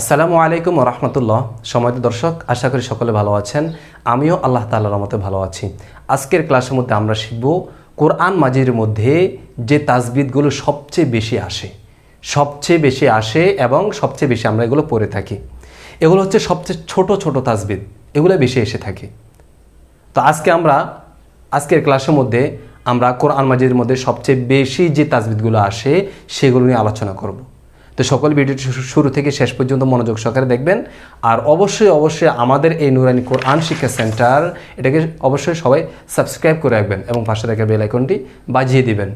আসসালামু আলাইকুম রহমতুল্লাহ। সময়ত দর্শক, আশা করি সকলে ভালো আছেন। আমিও আল্লাহ তাল্লাহর রহমতে ভালো আছি। আজকের ক্লাসের মধ্যে আমরা শিখব কোরআন মাজির মধ্যে যে তাজবিদগুলো সবচেয়ে বেশি আসে, সবচেয়ে বেশি আসে এবং সবচেয়ে বেশি আমরা এগুলো পড়ে থাকি। এগুলো হচ্ছে সবচেয়ে ছোট ছোট তাজবিদ। এগুলো বেশি এসে থাকে। তো আজকে আমরা, আজকের ক্লাসের মধ্যে আমরা কোরআন মাজিদের মধ্যে সবচেয়ে বেশি যে তাজবিদগুলো আসে, সেগুলো নিয়ে আলোচনা করব। তো সকল ভিডিওটি শুরু থেকে শেষ পর্যন্ত মনোযোগ সহকারে দেখবেন। আর অবশ্যই অবশ্যই আমাদের এই নুরানি কোরআন শিক্ষা সেন্টার, এটাকে অবশ্যই সবাই সাবস্ক্রাইব করে রাখবেন এবং পাশে থাকা বেল আইকনটি বাজিয়ে দিবেন।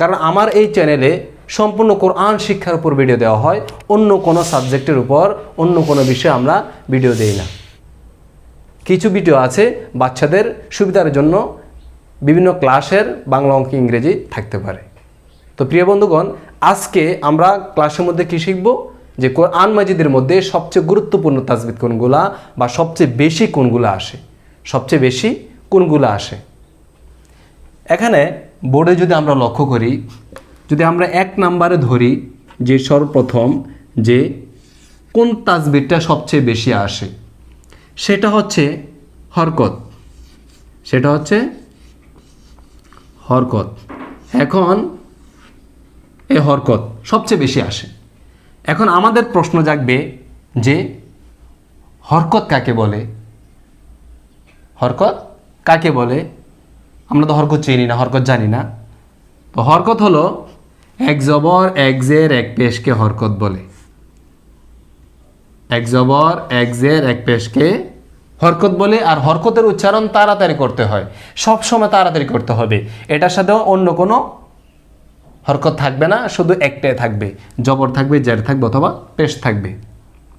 কারণ আমার এই চ্যানেলে সম্পূর্ণ কোরআন শিক্ষার উপর ভিডিও দেওয়া হয়, অন্য কোনো সাবজেক্টের উপর, অন্য কোনো বিষয়ে আমরা ভিডিও দেই না। কিছু ভিডিও আছে বাচ্চাদের সুবিধার জন্য বিভিন্ন ক্লাসের বাংলা অঙ্ক ইংরেজি থাকতে পারে। তো প্রিয় বন্ধুগণ, আজকে আমরা ক্লাসের মধ্যে কী শিখব? যে কোরআন মাজিদের মধ্যে সবচেয়ে গুরুত্বপূর্ণ তাজবিদ কোনগুলা বা সবচেয়ে বেশি কোনগুলো আসে? সবচেয়ে বেশি কোনগুলো আসে? এখানে বোর্ডে যদি আমরা লক্ষ্য করি, যদি আমরা এক নাম্বারে ধরি, যে সর্বপ্রথম যে কোন তাজবিদটা সবচেয়ে বেশি আসে? সেটা হচ্ছে হরকত। সেটা হচ্ছে হরকত। এখন এই হরকত সবচেয়ে বেশি আসে। এখন আমাদের প্রশ্ন জাগবে যে হরকত কাকে বলে? হরকত কাকে বলে? আমরা তো হরকত চিনি না, হরকত জানি না। তো হরকত হলো এক জবর, এক জের, এক পেশকে হরকত বলে। এক জবর, এক জের, এক পেশকে হরকত বলে, আর হরকতের উচ্চারণ তাড়াতাড়ি করতে হয়। সব সময় তাড়াতাড়ি করতে হবে। এটার সাথেও অন্য কোনো হরকত থাকবে না, শুধু একটাই থাকবে। জবর থাকবে, জের থাকবে অথবা পেশ থাকবে।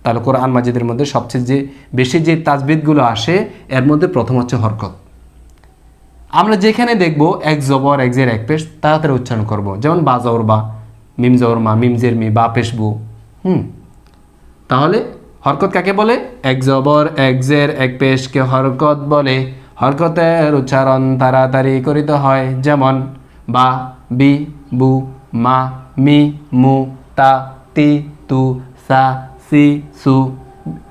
তাহলে কোরআন মাজিদের মধ্যে সবচেয়ে যে বেশি যে তাজবিদগুলো আসে, এর মধ্যে প্রথম হচ্ছে হরকত। আমরা যেখানে দেখব এক জবর, এক জের, এক পেশ, তাড়াতাড়ি উচ্চারণ করব। যেমন বা, জবর, বা, মিম, জবর, মা, মিম, জের, মি, বা, পেশ, বু। হুম। তাহলে হরকত কাকে বলে? এক জবর, এক জের, এক পেশকে হরকত বলে। হরকতের উচ্চারণ তাড়াতাড়ি করিতে হয়। যেমন বা, বি বু মা মি মু তা তি তু সা সি সু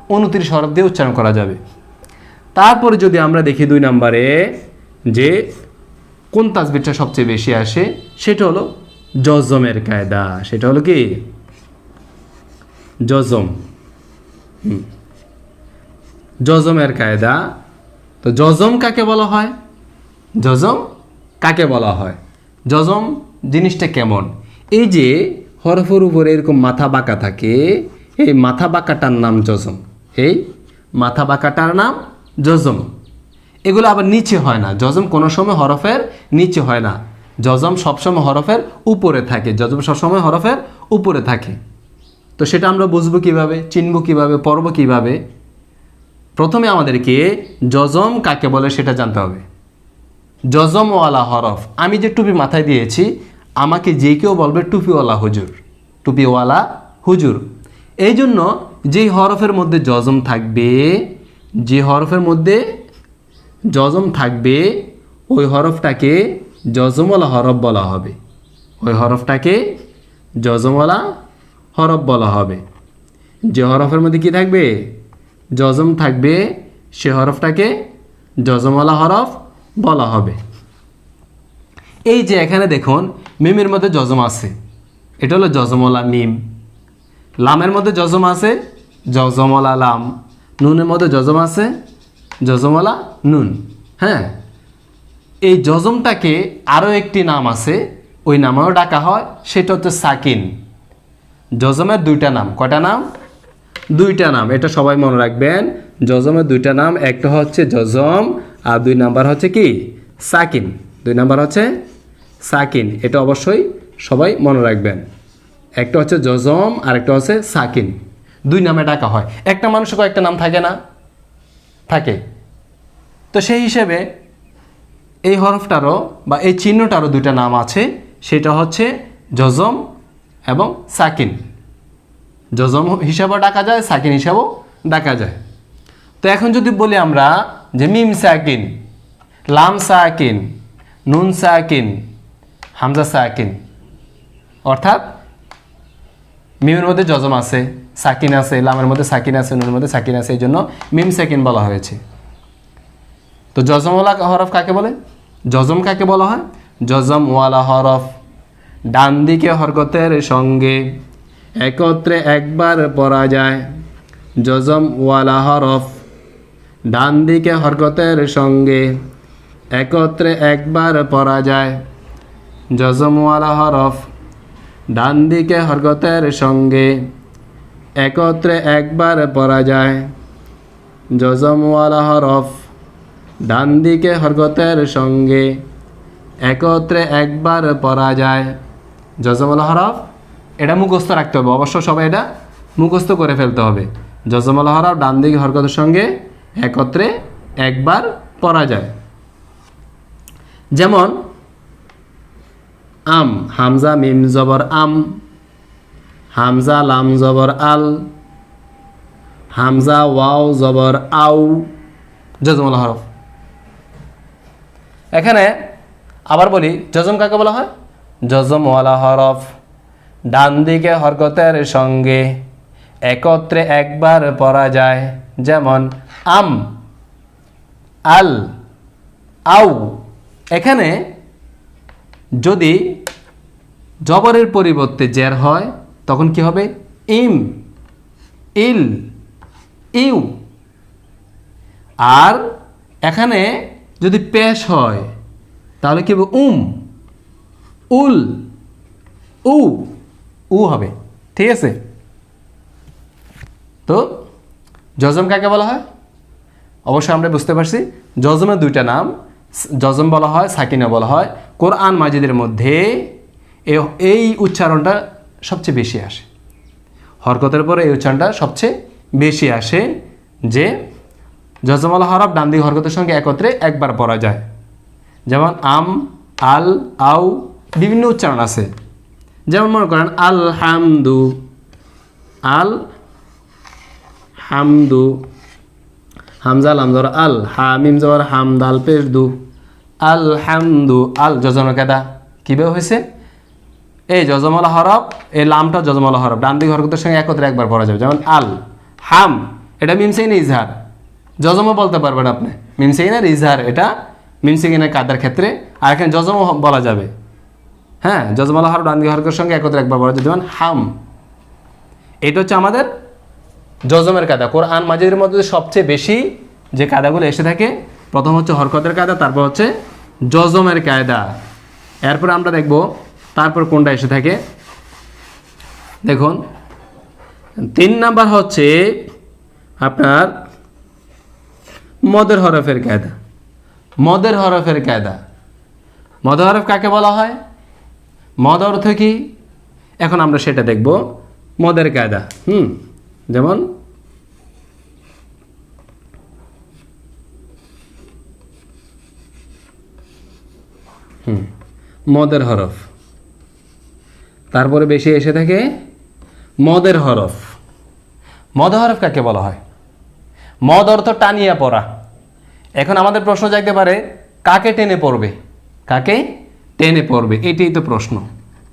উনত্রিশ হরফ দিয়ে উচ্চারণ করা যাবে। তারপরে যদি আমরা দেখি দুই নম্বরে যে কোন তাজবিরটা সবচেয়ে বেশি আসে, সেটা হলো জজমের কায়দা। সেটা হলো কি? জজম। জজমের কায়দা। তো জজম কাকে বলা হয়? জজম কাকে বলা হয়? জজম জিনিসটা কেমন? এই যে হরফের উপরে এরকম মাথা বাঁকা থাকে, এই মাথা বাঁকাটার নাম জজম। এই মাথা বাঁকাটার নাম জজম। এগুলো আবার নিচে হয় না। জজম কোনো সময় হরফের নিচে হয় না। জজম সবসময় হরফের উপরে থাকে। জজম সবসময় হরফের উপরে থাকে। তো সেটা আমরা বুঝব কীভাবে, চিনব কীভাবে, পড়ব কীভাবে? প্রথমে আমাদেরকে জজম কাকে বলে সেটা জানতে হবে। জজমওয়ালা হরফ। আমি যে টুপি মাথায় দিয়েছি আমাকে যে কেউ বলবে টুপিওয়ালা হুজুর টুপিওয়ালা হুজুর। এই জন্য যেই হরফের মধ্যে জজম থাকবে, যে হরফের মধ্যে জজম থাকবে, ওই হরফটাকে জজমওয়ালা হরফ বলা হবে। ওই হরফটাকে জজমওয়ালা হরফ বলা হবে। যে হরফের মধ্যে কি থাকবে? জজম থাকবে, সে হরফটাকে জজমওয়ালা হরফ বলা হবে। এই যে এখানে দেখুন, মিমের মধ্যে জজম আছে। এটা হলো জজমওয়ালা মিম। লামের মধ্যে জজম আছে জজমওয়ালা লাম। নুনের মধ্যে জজম আছে জজমওয়ালা নুন। হ্যাঁ? এই জজমটাকে আরও একটি নাম আছে, ওই নামেও ডাকা হয়, সেটা হচ্ছে সাকিন। জজমের দুইটা নাম। কটা নাম? দুইটা নাম। এটা সবাই মনে রাখবেন জজমের দুইটা নাম, একটা হচ্ছে জজম আর দুই নাম্বার হচ্ছে কি? সাকিন। দুই নাম্বার হচ্ছে সাকিন, এটা অবশ্যই সবাই মনে রাখবেন। একটা হচ্ছে জজম আর একটা হচ্ছে সাকিন। দুই নামে ডাকা হয়। একটা মানুষের কয়েকটা নাম থাকে না? থাকে। তো সেই হিসেবে এই হরফটারও বা এই চিহ্নটারও দুইটা নাম আছে। সেটা হচ্ছে জজম এবং সাকিন। জজম হিসাবেও ডাকা যায়, সাকিন হিসাবেও ডাকা যায়। তো এখন যদি বলি আমরা যে মিম সাকিন, লাম সাকিন, নুন সাকিন হামজা সাকিন। অর্থাৎ মিমের মধ্যে জজম আছে, সাকিন আছে, লামের মধ্যে সাকিন আছে, নুনের মধ্যে সাকিন আছে এই জন্য মিম সাকিন বলা হয়েছে। তো জজমওয়ালা হরফ কাকে বলে? জজম কাকে বলা হয়? জজম ওয়ালা হরফ। ডান দিকে হরকতের সঙ্গে একত্রে একবার পড়া যায়। জজম ওয়ালা হরফ। ডান দিকে হরকতের সঙ্গে একত্রে একবার পড়া যায়। জজমওয়ালা হরফ ডান দিকে হরকতের সঙ্গে একত্রে একবার পড়া যায়। জজমওয়ালা হরফ ডান দিকে হরকতের সঙ্গে একত্রে একবার পড়া যায়। জজমওয়ালা হরফ এটা মুখস্থ রাখতে হবে। অবশ্য সবাই এটা মুখস্থ করে ফেলতে হবে। জজমওয়ালা হরফ ডান দিকে হরকতের সঙ্গে একত্রে একবার পড়া যায়। যেমন আম, হামজা, মিম জবর আম, হামজা, লাম জবর আল, হামজা, ওয়াও জবর আউ জজমুল হরফ। এখানে আবার বলি, জজম কাকে বলা হয়? জজমওয়ালা হরফ। ডান দিকে হরকতের সঙ্গে একত্রে একবার পড়া যায়, যেমন আম, আল আউ এখানে যদি জবরের পরিবর্তে জের হয়, তখন কি হবে? ইম, ইল, ইউ। আর এখানে যদি পেশ হয়, তাহলে কি হবে? উম, উল, উ উ হবে। ঠিক আছে? তো জজম কাকে বলা হয়? অবশ্যই আমরা বুঝতে পারছি। জজমের দুইটা নাম। জজম বলা হয়, সাকিনা বলা হয়। কোরআন মাজিদের মধ্যে এই উচ্চারণটা সবচেয়ে বেশি আসে। হরকতের পরে এই উচ্চারণটা সবচেয়ে বেশি আসে যে জজমাল হরফ ডান দিকে হরকতের সঙ্গে একত্রে একবার পড়া যায়। যেমন আম, আল, আউ বিভিন্ন উচ্চারণ আছে। যেমন মনে করেন আল হামদু আল হামদু হামজা, লাম জবর আল, হামিম জবর হাম, দাল, পেশ, দু। আল হামদু আল যজন কেদা কীভাবে হয়েছে এই যজমলা হরফ, এই লামটা যজমলা হরফ ডান দিকে হরকতের সঙ্গে একত্রে একবার পড়া যাবে, যেমন আল, হাম, এটা মিমসেইন ইজহার। যজমও বলতে পারবেন আপনি মিমসেইনের ইজহার, এটা মিমসেইনের কাদার ক্ষেত্রে। আর এখানে যজমও বলা যাবে। হ্যাঁ যজমলা হরফ ডান দিকে হরকতের সঙ্গে একত্রে একবার পড়া যাবে, যেমন হাম। এটা হচ্ছে আমাদের জজমের কাদা। কোরআন মাজিদের মধ্যে সবচেয়ে বেশি যে কাদাগুলো এসে থাকে, প্রথম হচ্ছে হরকতের কায়দা তারপর হচ্ছে জজমের কায়দা। এরপর আমরা দেখব তারপর কোনটা এসে থাকে। দেখুন, তিন নাম্বার হচ্ছে আপনার মদের হরফের কায়দা। মদের হরফের কায়দা। মদ হরফ কাকে বলা হয়? মদ অর্থ কি? এখন আমরা সেটা দেখব। মদের কায়দা। হুম, যেমন মদের হরফ। তারপরে বেশি এসে থাকে মদের হরফ। মদ হরফ কাকে বলা হয়? মদ অর্থ টানিয়া পড়া। এখন আমাদের প্রশ্ন জাগতে পারে, কাকে টেনে পড়বে? কাকে টেনে পড়বে? এটাই তো প্রশ্ন।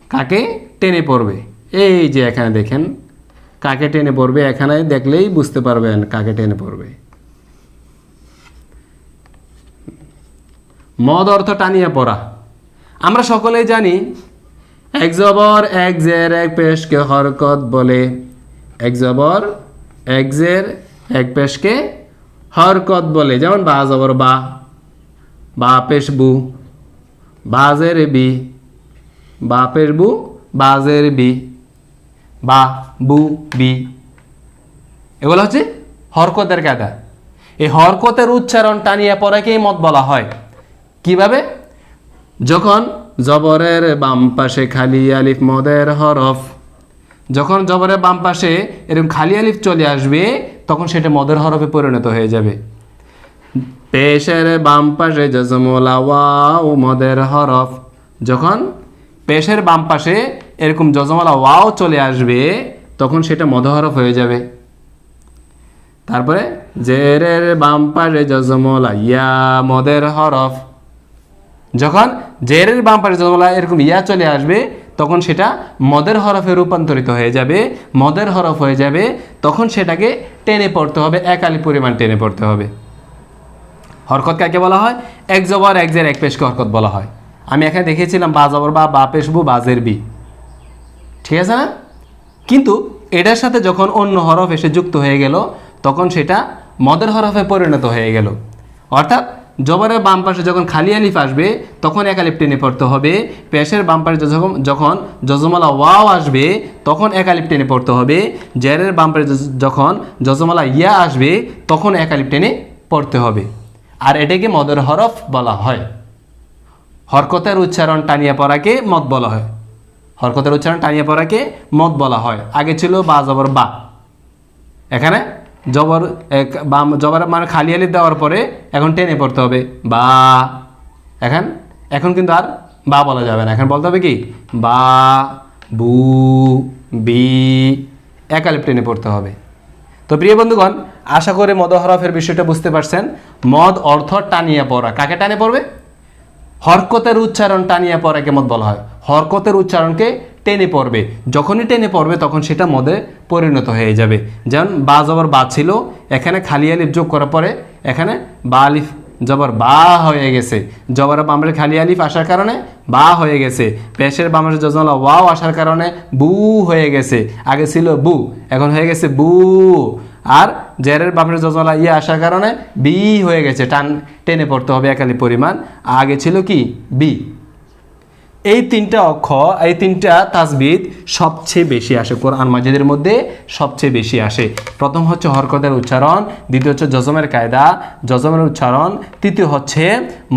কাকে টেনে পড়বে? এই যে এখানে দেখেন, কাকে টেনে পড়বে? এখানে দেখলেই বুঝতে পারবেন কাকে টেনে পড়বে। মদ অর্থ টানিয়া পড়া। আমরা সকলেই জানি, এক জবর, এক জের, এক পেশকে হরকত বলে। এক জবর, এক জের, এক পেশকে হরকত বলে। যেমন বা জবর বা বা পেশ বু বাজের বি, বা পেশ বু বাজের বি, বা বু, বি। এগুলো হচ্ছে হরকতের কায়দা। এই হরকতের উচ্চারণ টানিয়ে পড়াকেই মত বলা হয়? কীভাবে? যখন জবরের বাম পাশে খালি আলিফ মদের হরফ, যখন জবরের বাম পাশে এরকম খালি আলিফ চলে আসবে, তখন সেটা মদের হরফে পরিণত হয়ে যাবে। পেশের বাম পাশে ওয়াও মদের হরফ, যখন পেশের বাম পাশে এরকম জজমলা ওয়াও চলে আসবে, তখন সেটা মদ হরফ হয়ে যাবে। তারপরে জেরের বাম পাশে জজমলা ইয়া মদের হরফ যখন জেরের বাম পাশে জজমলা এরকম ইয়া চলে আসবে, তখন সেটা মদের হরফে রূপান্তরিত হয়ে যাবে, মদের হরফ হয়ে যাবে, তখন সেটাকে টেনে পড়তে হবে এক আলি পরিমাণ টেনে পড়তে হবে। হরকত কাকে বলা হয়? এক জবর, এক জের, এক পেশকে হরকত বলা হয়। আমি এখানে দেখিয়েছিলাম, বা জবর, বা বা পেশবু বাজের বি। ঠিক আছে না? কিন্তু এটার সাথে যখন অন্য হরফ এসে যুক্ত হয়ে গেল, তখন সেটা মদের হরফে পরিণত হয়ে গেল। অর্থাৎ জবরের বাম পাশে যখন খালি আলিফ আসবে, তখন এক আলিফ টেনে পড়তে হবে। পেশের বাম পাশে যখন যখন যজমালা ওয়াও আসবে, তখন এক আলিফ টেনে পড়তে হবে। জেরের বাম পাশে যখন যজমালা ইয়া আসবে, তখন এক আলিফ টেনে পড়তে হবে। আর এটাকে মদের হরফ বলা হয়। হরকতের উচ্চারণ টানিয়ে পড়াকে মদ বলা হয়। হরকতের উচ্চারণ টানিয়ে পড়াকে মদ বলা হয়। আগে ছিল বা, জবর বা। এখানে জবর এক বাম, জবর মানে খালি আলি দেওয়ার পরে এখন টেনে পড়তে হবে। বা। এখন এখন কিন্তু আর বা বলা যাবে না। এখন বলতে হবে কি? বা, বু, বি একালিপ টেনে পড়তে হবে। তো প্রিয় বন্ধুগণ, আশা করে মদ হরফের বিষয়টা বুঝতে পারছেন। মদ অর্থ টানিয়ে পড়া। কাকে টানে পড়বে? হরকতের উচ্চারণ টানিয়ে পড়াকে মদ বলা হয়। হরকতের উচ্চারণকে টেনে পড়বে। যখনই টেনে পড়বে, তখন সেটা মদে পরিণত হয়ে যাবে। যেমন, বা জবর বা ছিল, এখানে খালি আলিফ যোগ করার পরে এখানে বা আলিফ জবর বা হয়ে গেছে। জবরের বামরে খালি আলিফ আসার কারণে বা হয়ে গেছে। পেশের বামরে যজলা ওয়াও আসার কারণে বু হয়ে গেছে। আগে ছিল বু, এখন হয়ে গেছে বু। আর জেরের বামরে যজলা ইয়ে আসার কারণে বি হয়ে গেছে। টান, টেনে পড়তে হবে একালি পরিমাণ। আগে ছিল কি? বি। এই তিনটা অক্ষ, এই তিনটা তাজবিদ সবচেয়ে বেশি আসে। কোরআন মাজিদের মধ্যে সবচেয়ে বেশি আসে। প্রথম হচ্ছে হরকতের উচ্চারণ, দ্বিতীয় হচ্ছে জজমের কায়দা, জজমের উচ্চারণ, তৃতীয় হচ্ছে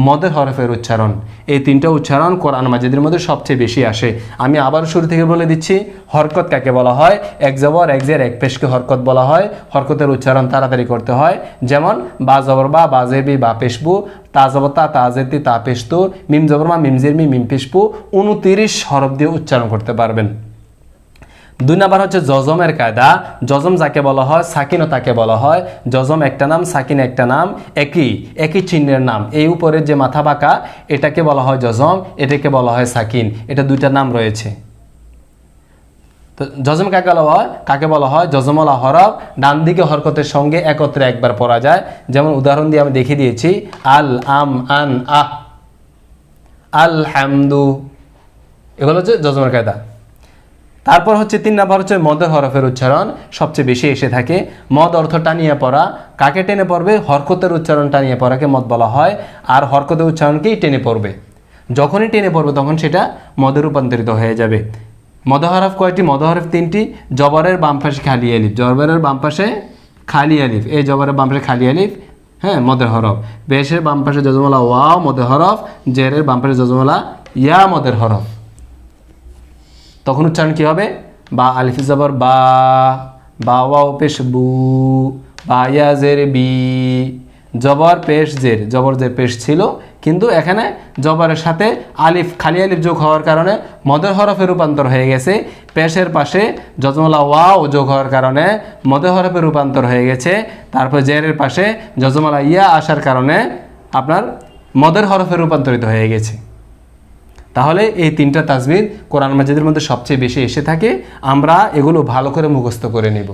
মদের হরফের উচ্চারণ। এই তিনটা উচ্চারণ কোরআন মাজিদের মধ্যে সবচেয়ে বেশি আসে। আমি আবার শুরু থেকে বলে দিচ্ছি, হরকত কাকে বলা হয়? এক জবর, এক জের, এক পেশকে হরকত বলা হয়। হরকতের উচ্চারণ তাড়াতাড়ি করতে হয়। যেমন, বা জবর, বা বাজেবি বা পেশবু, তা জবর, তা জেতি তা পেশতু, মিম জবর, মা মিমজের মি, মিম পেশপু উনতিরিশ হরফ দিয়ে উচ্চারণ করতে পারবেন। দুই নাম্বার হচ্ছে জজমের কায়দা। জজম যাকে বলা হয় সাকিনও তাকে বলা হয়। জজম একটা নাম, সাকিন একটা নাম, একই একই চিহ্নের নাম। এই উপরে যে মাথা বাঁকা, এটাকে বলা হয় জজম, এটাকে বলা হয় সাকিন। এটা দুইটা নাম রয়েছে। তো জজম কাকে বলা হয়? কাকে বলা হয়? জজমলা হরফ ডান দিকে হরকতের সঙ্গে একত্রে একবার পড়া যায়। যেমন উদাহরণ দিয়ে আমি দেখিয়ে দিয়েছি, আল আম আন আহ, আল হামদু। এগুলো হচ্ছে জজমের কায়দা। তারপর হচ্ছে তিন নাম্বার হচ্ছে মদের হরফের উচ্চারণ। সবচেয়ে বেশি এসে থাকে। মদ অর্থ টানিয়ে পড়া। কাকে টেনে পড়বে? হরকতের উচ্চারণ টানিয়ে পড়াকে মদ বলা হয়। আর হরকতের উচ্চারণকেই টেনে পড়বে। যখনই টেনে পড়বে তখন সেটা মদে রূপান্তরিত হয়ে যাবে। মদহরফ কয়টি? মদহরফ তিনটি। জবরের বাম পাশে খালি আলিফ। জবরের বাম পাশে খালি আলিফ। এই জবরের বাম পাশে খালি আলিফ হ্যাঁ মদের হরফ। বেশের বাম পাশে যজমলা ওয়াও মদের হরফ। জেরের বাম পাশে যজমলা ইয়া মদের হরফ। তখন উচ্চারণ কী হবে? বা আলিফ জবর বা বা ওয়াও পেশ বু, বা ইয়া জের বি, জবর পেশ জের, জবর জের পেশ ছিল। কিন্তু এখানে জবরের সাথে আলিফ, খালি আলিফ যোগ হওয়ার কারণে মদের হরফে রূপান্তর হয়ে গেছে। পেশের পাশে যজমলা ওয়াও যোগ হওয়ার কারণে মদের হরফে রূপান্তর হয়ে গেছে। তারপর জেরের পাশে যজমলা ইয়া আসার কারণে আপনার মদের হরফে রূপান্তরিত হয়ে গেছে। তাহলে এই তিনটা তাজমির কোরআন মাজিদের মধ্যে সবচেয়ে বেশি এসে থাকে। আমরা এগুলো ভালো করে মুখস্থ করে নেব।